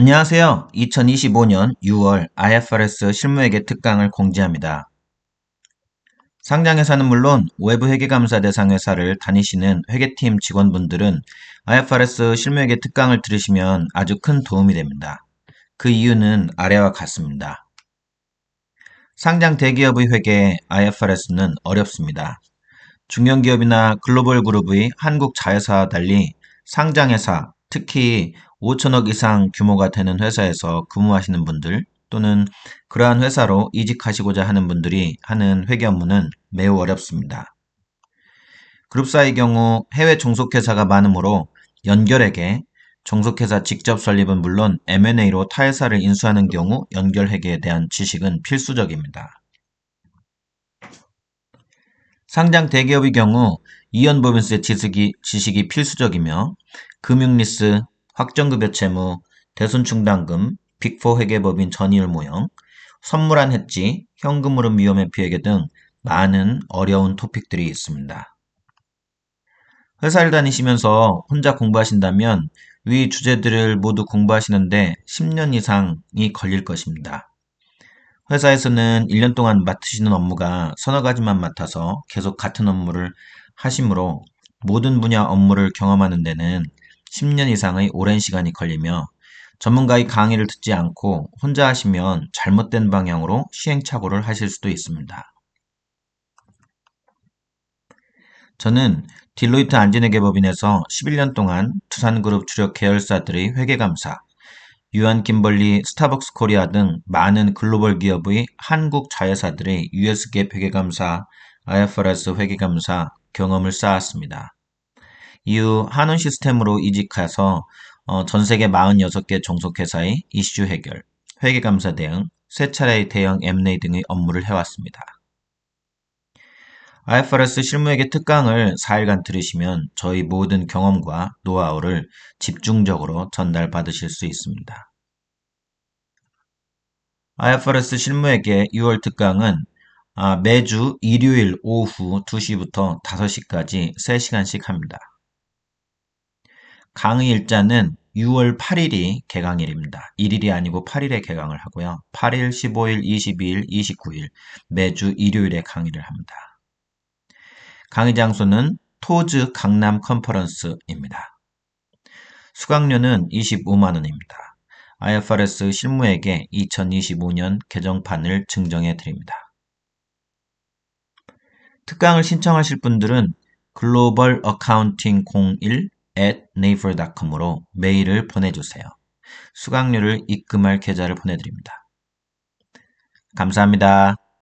안녕하세요. 2025년 6월 IFRS 실무회계 특강을 공지합니다. 상장회사는 물론 외부 회계감사 대상 회사를 다니시는 회계팀 직원분들은 IFRS 실무회계 특강을 들으시면 아주 큰 도움이 됩니다. 그 이유는 아래와 같습니다. 상장 대기업의 회계 IFRS는 어렵습니다. 중견기업이나 글로벌 그룹의 한국 자회사와 달리 상장회사, 특히 5천억 이상 규모가 되는 회사에서 근무하시는 분들 또는 그러한 회사로 이직하시고자 하는 분들이 하는 회계 업무는 매우 어렵습니다. 그룹사의 경우 해외 종속회사가 많으므로 연결회계, 종속회사 직접 설립은 물론 M&A로 타회사를 인수하는 경우 연결회계에 대한 지식은 필수적입니다. 상장 대기업의 경우 이연법인세 지식이, 지식이 필수적이며 금융리스, 확정급여 채무, 대손충당금, 빅4 회계법인 전이율 모형, 선물한 해지, 현금 흐름 위험의 피해계 등 많은 어려운 토픽들이 있습니다. 회사를 다니시면서 혼자 공부하신다면 위 주제들을 모두 공부하시는데 10년 이상이 걸릴 것입니다. 회사에서는 1년 동안 맡으시는 업무가 서너 가지만 맡아서 계속 같은 업무를 하시므로 모든 분야 업무를 경험하는 데는 10년 이상의 오랜 시간이 걸리며 전문가의 강의를 듣지 않고 혼자 하시면 잘못된 방향으로 시행착오를 하실 수도 있습니다. 저는 딜로이트 안진회계법인에서 11년 동안 투산그룹 주력 계열사들의 회계감사, 유한 김벌리, 스타벅스 코리아 등 많은 글로벌 기업의 한국 자회사들의 US갭 회계감사, IFRS 회계감사 경험을 쌓았습니다. 이후 한운 시스템으로 이직해서 어, 전 세계 46개 종속회사의 이슈 해결, 회계감사 대응, 세 차례의 대형 M&A 등의 업무를 해왔습니다. IFRS 실무회계 특강을 4일간 들으시면 저희 모든 경험과 노하우를 집중적으로 전달받으실 수 있습니다. IFRS 실무회계 6월 특강은 아, 매주 일요일 오후 2시부터 5시까지 3시간씩 합니다. 강의 일자는 6월 8일이 개강일입니다. 1일이 아니고 8일에 개강을 하고요. 8일, 15일, 22일, 29일 매주 일요일에 강의를 합니다. 강의 장소는 토즈 강남 컨퍼런스입니다. 수강료는 25만원입니다. IFRS 실무에게 2025년 개정판을 증정해 드립니다. 특강을 신청하실 분들은 글로벌 어카운팅 01 at naver.com으로 메일을 보내주세요. 수강료를 입금할 계좌를 보내드립니다. 감사합니다.